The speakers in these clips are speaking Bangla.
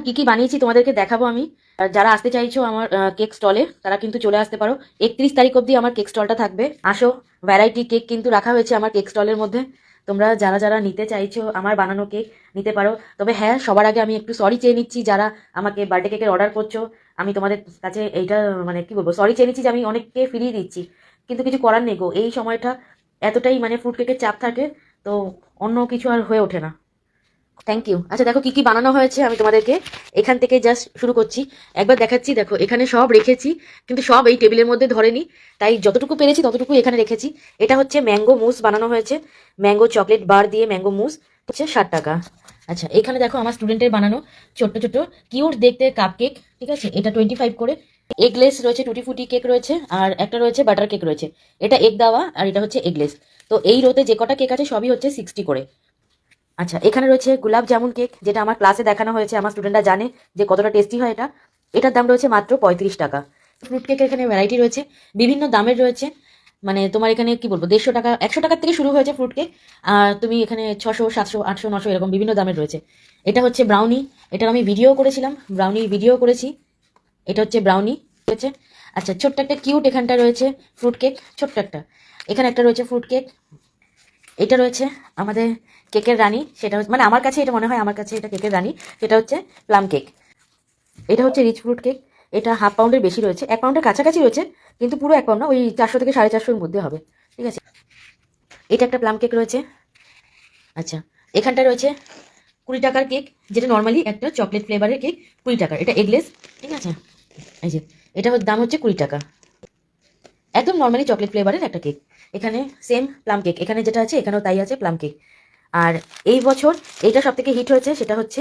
দেখো কি কি বানিয়েছি, তোমাদেরকে দেখাবো আমি। যারা আসতে চাইছো আমার কেক স্টলে তারা কিন্তু চলে আসতে পারো। একত্রিশ তারিখ অবধি আমার কেক স্টলটা থাকবে। আসো ভ্যারাইটি কেক কিন্তু রাখা হয়েছে আমার কেক স্টলের মধ্যে। তোমরা যারা যারা নিতে চাইছো আমার বানানো কেক, নিতে পারো। তবে হ্যাঁ সবার আগে আমি একটু সরি চেয়ে নিচ্ছি যারা আমাকে বার্থডে কেকের অর্ডার করছ। আমি তোমাদের কাছে এইটা মানে কি বলব সরি চেয়ে নিচ্ছি যে আমি অনেককে ফিরিয়ে দিচ্ছি। কিন্তু কিছু করার নেই গো। এই সময়টা এতটাই মানে ফ্রুট কেকের চাপ থাকে, তো অন্য কিছু আর হয়ে ওঠে না। থ্যাংক ইউ আচ্ছা দেখো কি কি বানানো হয়েছে আমি তোমাদেরকে। এখান থেকে জাস্ট শুরু করছি। একবার দেখাচ্ছি, দেখো, এখানে সব রেখেছি, কিন্তু সব এই টেবিলের মধ্যে ধরেনি। তাই যতটুকু পেরেছি ততটুকু এখানে রেখেছি। এটা হচ্ছে ম্যাঙ্গো মুস বানানো হয়েছে। ম্যাঙ্গো চকলেট বার দিয়ে ম্যাঙ্গো মুস, হচ্ছে ষাট টাকা। আচ্ছা এখানে দেখো আমার স্টুডেন্টের বানানো ছোট্ট ছোট্ট কিউট দেখতে কাপ কেক ঠিক আছে? এটা টোয়েন্টি ফাইভ করে। এগলেস রয়েছে টুটি ফুটি কেক রয়েছে, আর একটা রয়েছে বাটার কেক রয়েছে। এটা এগ দেওয়া, আর এটা হচ্ছে এগলেস তো এই রোতে যে কটা কেক আছে, সবই হচ্ছে সিক্সটি করে। আচ্ছা এখানে রয়েছে গোলাপ জামুন কেক, যেটা আমার ক্লাসে দেখানো হয়েছে, আমার স্টুডেন্টরা জানে যে কতটা টেস্টি হয় এটা। এটার দাম রয়েছে মাত্র পঁয়ত্রিশ টাকা। ফ্রুট কেকের এখানে ভ্যারাইটি রয়েছে, বিভিন্ন দামের রয়েছে। মানে তোমার এখানে কি বলব, দেড়শো টাকা, একশো টাকার থেকে শুরু হয়েছে ফ্রুট কেক আর তুমি এখানে ছশো, সাতশো, আটশো, নশো এরকম বিভিন্ন দামের রয়েছে। এটা হচ্ছে ব্রাউনি এটার আমি ভিডিও করেছিলাম ব্রাউনি ভিডিও করেছি। এটা হচ্ছে ব্রাউনি রয়েছে আচ্ছা ছোট্ট একটা কিউট এখানটা রয়েছে ফ্রুট কেক ছোট্ট একটা। এখানে একটা রয়েছে ফ্রুট কেক এটা রয়েছে আমাদের কেকের রানী, সেটা হচ্ছে মানে আমার কাছে এটা মনে হয় আমার কাছে এটা কেকের রানী, সেটা হচ্ছে প্লাম কেক। এটা হচ্ছে রিচ ফ্রুট কেক, এটা হাফ পাউন্ডের বেশি রয়েছে, এক পাউন্ডের কাছাকাছি রয়েছে, কিন্তু পুরো এক পাউন্ড না, ওই চারশো থেকে সাড়ে চারশোর মধ্যে হবে, ঠিক আছে? এটা একটা প্লাম কেক রয়েছে। আচ্ছা এখানটা রয়েছে কুড়ি টাকার কেক, যেটা নর্মালি একটা চকলেট ফ্লেভারের কেক, কুড়ি টাকার, এটা এগলেস ঠিক আছে? এই যে এটা দাম হচ্ছে কুড়ি টাকা। একদম নর্মালি চকলেট ফ্লেভারের একটা কেক। এখানে সেম প্লাম কেক এখানে যেটা আছে, এখানেও তাই আছে প্লাম কেক আর এই বছর এইটা সব থেকে হিট হয়েছে, সেটা হচ্ছে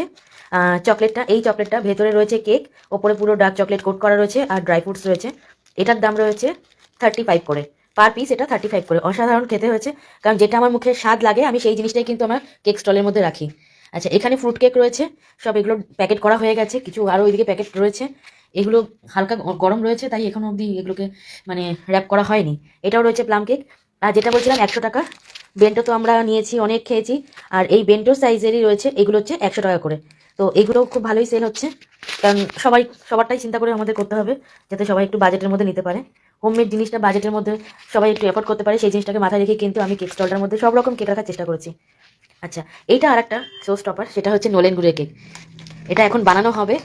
চকলেটটা এই চকলেটটা ভেতরে রয়েছে কেক ওপরে পুরো ডার্ক চকলেট কোট করা রয়েছে, আর ড্রাই ফ্রুটস রয়েছে। এটার দাম রয়েছে থার্টি ফাইভ করে। পার পিস এটা থার্টি ফাইভ করে। অসাধারণ খেতে হয়েছে, কারণ যেটা আমার মুখে স্বাদ লাগে, আমি সেই জিনিসটাই কিন্তু আমার কেক স্টলের মধ্যে রাখি। আচ্ছা এখানে ফ্রুট কেক রয়েছে, সব এগুলো প্যাকেট করা হয়ে গেছে, কিছু আরও ওইদিকে প্যাকেট রয়েছে। এগুলো হালকা গরম রয়েছে, তাই এখনও অবধি এগুলোকে মানে র্যাপ করা হয়নি। এটাও রয়েছে প্লাম কেক আর যেটা বলছিলাম, একশো টাকা। বেন্টো তো আমরা নিয়েছি, অনেক খেয়েছি। আর এই বেন্টো সাইজেরই রয়েছে, এগুলো হচ্ছে একশো টাকা করে। তো এগুলো খুব ভালোই সেল হচ্ছে। কারণ সবাই, সবারটাই চিন্তা করে আমাদের করতে হবে, যাতে সবাই একটু বাজেটের মধ্যে নিতে পারে। হোমমেড জিনিসটা বাজেটের মধ্যে সবাই একটু এফোর্ড করতে পারে, সেই জিনিসটাকে মাথায় রেখে কিন্তু আমি কেক স্টলটার মধ্যে সব রকম কেক রাখার চেষ্টা করেছি। আচ্ছা এইটা আর একটা শো স্টপার সেটা হচ্ছে নোলেন গুড়ের কেক এটা এখন বানানো হবে।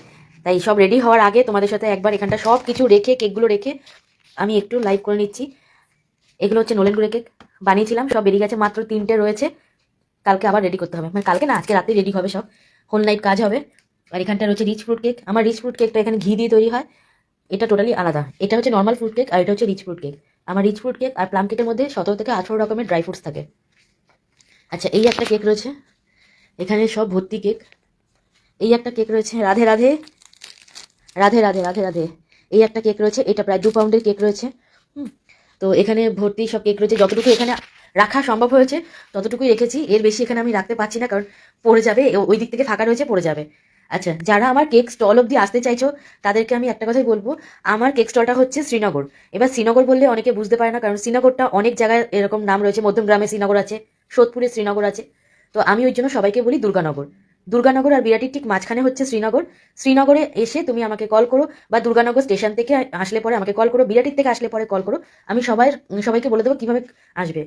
তাই সব রেডি হওয়ার আগে তোমাদের সাথে একবার এখানটা সব কিছু রেখে কেকগুলো রেখে আমি একটু লাইভ করে নিচ্ছি। এগুলো হচ্ছে নোলেন গুড়ের কেক বানিয়েছিলাম, সব বেরিয়ে গেছে মাত্র তিনটে রয়েছে। কালকে আবার রেডি করতে হবে। মানে কালকে না, আজকে রাতে রেডি হবে সব। হোল নাইট কাজ হবে। আর এখানটা রয়েছে রিচ ফ্রুট কেক আমার রিচ ফ্রুট কেকটা এখানে ঘি দিয়ে তৈরি হয়। এটা টোটালি আলাদা। এটা হচ্ছে নর্মাল ফ্রুট কেক আর এটা হচ্ছে রিচ ফ্রুট কেক আমার রিচ ফ্রুট কেক আর প্লাম কেকের মধ্যে সতেরো থেকে আঠেরো রকমের ড্রাই ফ্রুটস থাকে। আচ্ছা এই একটা কেক রয়েছে। এখানে সব ভর্তি কেক এই একটা কেক রয়েছে। রাধে রাধে। রাধে রাধে রাধে রাধে। এই একটা কেক রয়েছে, এটা প্রায় দু পাউন্ডের কেক রয়েছে। তো এখানে ভর্তি সব কেক রয়েছে, যতটুকু এখানে রাখা সম্ভব হয়েছে, ততটুকুই রেখেছি। এর বেশি এখানে আমি রাখতে পারছি না, কারণ পড়ে যাবে ওই দিক থেকে ফাঁকা রয়েছে, পড়ে যাবে। আচ্ছা যারা আমার কেক স্টল অবধি আসতে চাইছো, তাদেরকে আমি একটা কথাই বলব, আমার কেক স্টলটা হচ্ছে শ্রীনগর। এবার শ্রীনগর বললে অনেকে বুঝতে পারে না, কারণ শ্রীনগরটা অনেক জায়গায় এরকম নাম রয়েছে, মধ্যমগ্রামে শ্রীনগর আছে, সোদপুরে শ্রীনগর আছে। তো আমি ওই জন্য সবাইকে বলি দুর্গানগর। দুর্গানগর আর বিরাটির ঠিক মাঝখানে হচ্ছে শ্রীনগর। শ্রীনগরে এসে তুমি আমাকে কল করো বা দুর্গানগর স্টেশন থেকে আসলে পরে আমাকে কল করো বিরাটির থেকে আসলে পরে কল করো। আমি সবাই, সবাইকে বলে দেবো কীভাবে আসবে।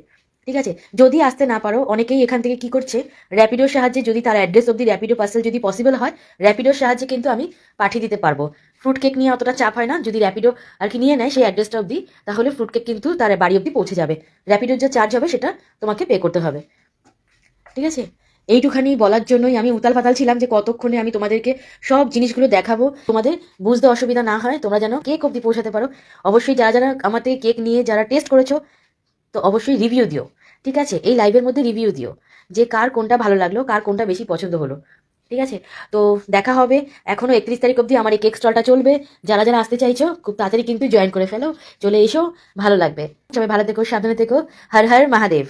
ঠিক আছে? যদি আসতে না পারো, অনেকেই এখান থেকে কি করছে র্যাপিডোর সাহায্যে যদি তার অ্যাড্রেস অবধি র্যাপিডো পার্সেল যদি পসিবল হয় র্যাপিডোর সাহায্যে কিন্তু আমি পাঠিয়ে দিতে পারব। ফ্রুট কেক নিয়ে অতটা চাপ হয় না। যদি র্যাপিডো আর কি নিয়ে নেয় সেই অ্যাড্রেসটা অবধি, তাহলে ফ্রুট কেক কিন্তু তার বাড়ি অবধি পৌঁছে যাবে। র্যাপিডোর যে চার্জ হবে সেটা তোমাকে পে করতে হবে। ঠিক আছে? এইটুখানি বলার জন্যই আমি উতাল পাতাল ছিলাম যে কতক্ষণে আমি তোমাদেরকে সব জিনিসগুলো দেখাবো। তোমাদের বুঝতে অসুবিধা না হয়, তোমরা যেন কেক অবধি পৌঁছাতে পারো। অবশ্যই যারা যারা আমার থেকে কেক নিয়ে যারা টেস্ট করেছ, তো অবশ্যই রিভিউ দিও, ঠিক আছে? এই লাইভের মধ্যে রিভিউ দিও, যে কার কোনটা ভালো লাগল, কার কোনটা বেশি পছন্দ হলো, ঠিক আছে? তো দেখা হবে এখনও একত্রিশ তারিখ অবধি আমার এই কেক স্টলটা চলবে। যারা যারা আসতে চাইছো, খুব তাড়াতাড়ি কিন্তু জয়েন করে ফেলো। চলে এসো, ভালো লাগবে। সবাই ভালো থেকো, সাবধানে থেকো। হর হর, মহাদেব।